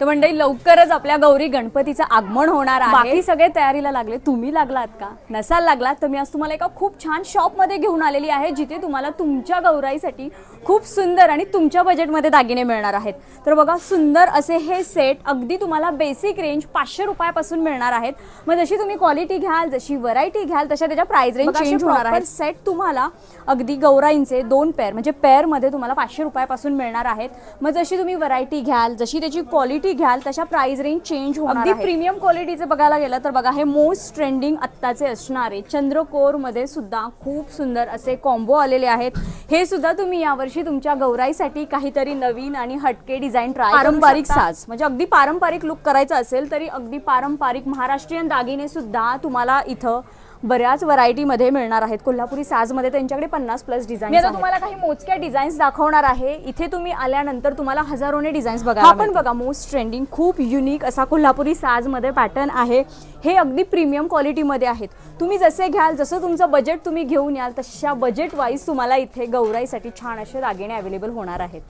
तर मंडळी लवकरच आपल्या गौरी गणपतीचं आगमन होणार आहे. बाकी सगळे तयारीला लागले. तुम्ही लागलात का? नसाल लागलात तर मी आज तुम्हाला एका खूप छान शॉपमध्ये घेऊन आलेली आहे जिथे तुम्हाला तुमच्या गौराईसाठी खूप सुंदर आणि तुमच्या बजेटमध्ये दागिने मिळणार आहेत. तर बघा सुंदर असे हे सेट अगदी तुम्हाला बेसिक रेंज पाचशे रुपयापासून मिळणार आहेत. मग जशी तुम्ही क्वालिटी घ्याल जशी व्हरायटी घ्याल तशा त्याच्या प्राइस रेंज चेंज होणार आहे सेट तुम्हाला अगदी गौराईंचे दोन पेअर म्हणजे पेअरमध्ये तुम्हाला पाचशे रुपयापासून मिळणार आहेत. मग जशी तुम्ही व्हरायटी घ्याल जशी त्याची क्वालिटी घ्याल तशा प्राइस रेंज चेंज होणार अगदी प्रीमियम क्वालिटीचे बघायला गेलं तर बघा हे मोस्ट ट्रेंडिंग आत्ताचे असणारे चंद्रकोरमध्ये सुद्धा खूप सुंदर असे कॉम्बो आलेले आहेत. हे सुद्धा तुम्ही यावर्षी तुमच्या गौराईसाठी काहीतरी नवीन आणि हटके डिझाईन ट्राय पारंपरिक साज. म्हणजे अगदी पारंपरिक लुक करायचा असेल तरी अगदी पारंपरिक महाराष्ट्रीयन दागिने सुद्धा तुम्हाला इथं बऱ्याच व्हरायटीमध्ये मिळणार आहेत. कोल्हापुरी साजमध्ये त्यांच्याकडे पन्नास प्लस डिझाईन तुम्हाला काही मोजक्या डिझाईन्स दाखवणार आहे. इथे तुम्ही आल्यानंतर तुम्हाला हजारोने डिझाईन्स बघा हा पण बघा मोस्ट ट्रेंडिंग खूप युनिक असा कोल्हापुरी साजमध्ये पॅटर्न आहे. हे अगदी प्रीमियम क्वालिटीमध्ये आहेत. तुम्ही जसे घ्याल जसं तुमचं बजेट तुम्ही घेऊन याल तशा बजेट वाईज तुम्हाला इथे गौराईसाठी छान असे दागिने अवेलेबल होणार आहेत.